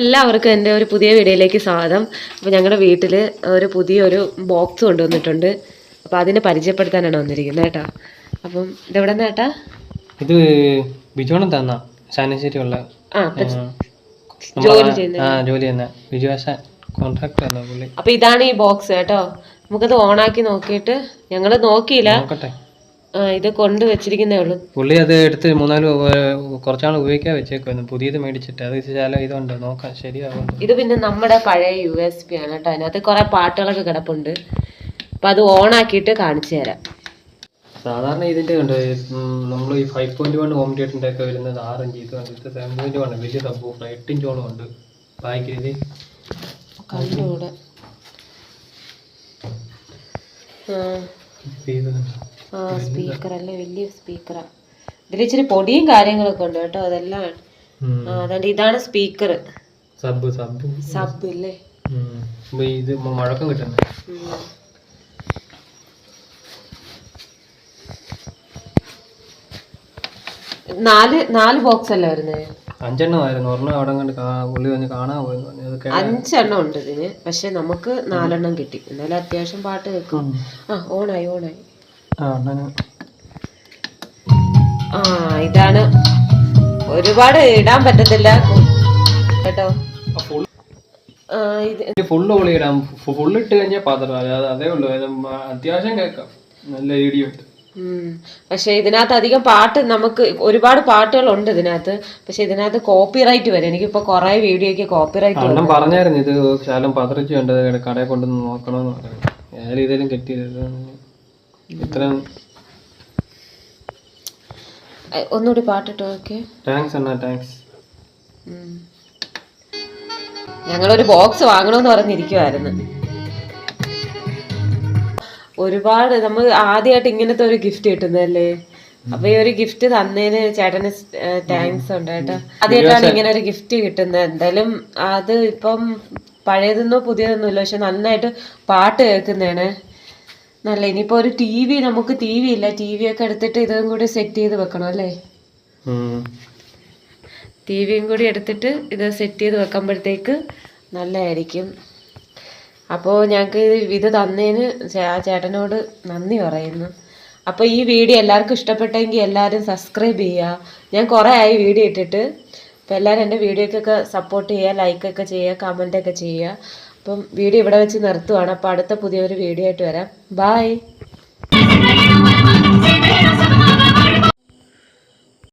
എല്ലാവർക്കും എന്റെ ഒരു പുതിയ വീഡിയോയിലേക്ക് സ്വാഗതം. അപ്പോൾ ഞങ്ങളുടെ വീട്ടിൽ ഒരു പുതിയൊരു ബോക്സ് കൊണ്ടുവന്നിട്ടുണ്ട്. അപ്പോൾ അതിനെ പരിചയപ്പെടുത്താനാണ് വന്നിരിക്കുന്നത് കേട്ടോ. അപ്പം ഇതെവിടെ നിന്ന് കേട്ടാ ഇത് ബിജോണം തന്ന ശാനശ്ശേരി ഉള്ള ജോലി ചെയ്യുന്ന. ബിജു ആശാൻ കോൺട്രാക്ട് അപ്പോൾ ഇതാണ് ഈ ബോക്സ് കേട്ടോ. നമുക്കത് ഓണാക്കി നോക്കിയിട്ട് ഞങ്ങൾ നോക്കിയില്ല. നോക്കട്ടെ. ഇത് കൊണ്ട് വെച്ചിരിക്കുന്നേ ഉള്ളൂ. പുള്ളി അത് എടുത്ത് മൂന്നാൽ കുറച്ചാൾ ഉപയോഗിക്കാൻ വെച്ചേക്കുമായിരുന്നു പുതിയത് മേടിച്ചിട്ട്. അത് ചില ഇതുണ്ട്. നോക്കാം ശരിയാവും ഇത് പിന്നെ നമ്മുടെ പഴയ യു എസ് പി ആണ് കേട്ടോ. അതിനകത്ത് കുറേ പാട്ടുകളൊക്കെ കിടപ്പുണ്ട്. അപ്പം അത് ഓണാക്കിയിട്ട് കാണിച്ചു തരാം. സാധാരണ ഇതിന്റെ ഉണ്ട് നമ്മൾ ഈ ഫൈവ് പോയിന്റ് വൺ ഹോം തിയേറ്ററിന്റെ ഒക്കെ വരുന്നത് ആറ് ഇഞ്ച് ഇത് കണ്ടിട്ട് സെവൻ പോയിന്റ് വൺ വലിയ സബ് എട്ട് ഇഞ്ചോളം ഉണ്ട്. ബാക്കി കണ്ടുകൂടെ ആ. അല്ലേ വലിയ സ്പീക്കറാ. ഇതിൽ ഇച്ചിരി പൊടിയും കാര്യങ്ങളൊക്കെ ഉണ്ട് കേട്ടോ അതെല്ലാം അതുകൊണ്ട് ഇതാണ് സ്പീക്കർ സബ് സബ്. സബ് ഇല്ലേ? ഇത് മുഴക്കം കിട്ടുന്നത് നാല് നാല് ബോക്സ് അല്ല വരുന്നത് അഞ്ചെണ്ണമായിരുന്നു. ഒരെണ്ണം അവിടെ കണ്ട് പുള്ളി വന്ന് കാണാൻ അതൊക്കെ അഞ്ചെണ്ണം ഉണ്ട് ഇതിന്. പക്ഷെ നമുക്ക് നാലെണ്ണം കിട്ടി. എന്നാലും അത്യാവശ്യം പാട്ട് കേൾക്കും. ആ ഓണായി ഓണായി. ആ ഇതാണ്. ഒരുപാട് ഇടാൻ പറ്റത്തില്ല. കേട്ടോ? ഫുള്ള് ഓളി ഇടാം. ഫുള്ള് ഇട്ട് കഴിഞ്ഞാൽ പാത്രം അത് ഉള്ളൂ. അത്യാവശ്യം കേൾക്കാം. നല്ല വീഡിയോ ഉണ്ട്. പക്ഷെ ഇതിനകത്ത് അധികം പാട്ട് നമുക്ക് ഒരുപാട് പാട്ടുകളുണ്ട് ഇതിനകത്ത്. പക്ഷെ ഇതിനകത്ത് കോപ്പിറൈറ്റ് വരും. എനിക്കിപ്പോ കുറെ വീഡിയോയ്ക്ക് കോപ്പിറൈറ്റ് റൈറ്റ് പറഞ്ഞായിരുന്നു ഇത് ശാലം പതറിച്ചു കണ്ടത് കടയിൽ കൊണ്ടുവന്ന് നോക്കണമെന്ന് പറഞ്ഞു ഏതായാലും ഇതേലും കെട്ടിയത്. ഒന്നുകൂടി പാട്ടിട്ടോ ഓക്കെ. താങ്ക്സ് അണ്ണാ താങ്ക്സ് ഞങ്ങളൊരു ബോക്സ് വാങ്ങണമെന്ന് പറഞ്ഞിരിക്കുവായിരുന്നു. ഒരുപാട് നമ്മൾ ആദ്യമായിട്ട് ഇങ്ങനത്തെ ഒരു ഗിഫ്റ്റ് കിട്ടുന്നല്ലേ അപ്പൊ ഈ ഒരു ഗിഫ്റ്റ് തന്നതിന് ചേട്ടന് താങ്ക്സ് ഉണ്ട് കേട്ടോ. ആദ്യമായിട്ടാണ് ഇങ്ങനെ ഒരു ഗിഫ്റ്റ് കിട്ടുന്നത്. എന്തായാലും അത് ഇപ്പം പഴയതെന്നോ പുതിയതെന്നോ ഇല്ല. പക്ഷെ നന്നായിട്ട് പാട്ട് കേൾക്കുന്നതാണ്. നല്ല ഇനിയിപ്പോ ഒരു ടി വി നമുക്ക് ടി വി ഇല്ല. ടി വി ഒക്കെ എടുത്തിട്ട് ഇതും കൂടി സെറ്റ് ചെയ്ത് വെക്കണം അല്ലേ? ടി വിയും കൂടി എടുത്തിട്ട് ഇത് സെറ്റ് ചെയ്ത് വെക്കുമ്പോഴത്തേക്ക് നല്ലതായിരിക്കും. അപ്പോൾ ഞങ്ങൾക്ക് ഇത് തന്നതിന് ആ ചേട്ടനോട് നന്ദി പറയുന്നു. അപ്പോൾ ഈ വീഡിയോ എല്ലാവർക്കും ഇഷ്ടപ്പെട്ടെങ്കിൽ എല്ലാവരും സബ്സ്ക്രൈബ് ചെയ്യുക ഞാൻ കുറേ ആയി വീഡിയോ ഇട്ടിട്ട്. അപ്പോൾ എല്ലാവരും എന്റെ വീഡിയോക്കൊക്കെ സപ്പോർട്ട് ചെയ്യുക ലൈക്കൊക്കെ ചെയ്യുക കമന്റൊക്കെ ചെയ്യുക അപ്പം വീഡിയോ ഇവിടെ വെച്ച് നിർത്തുവാണ്. അപ്പോൾ അടുത്ത പുതിയൊരു വീഡിയോ ആയിട്ട് വരാം. ബായ്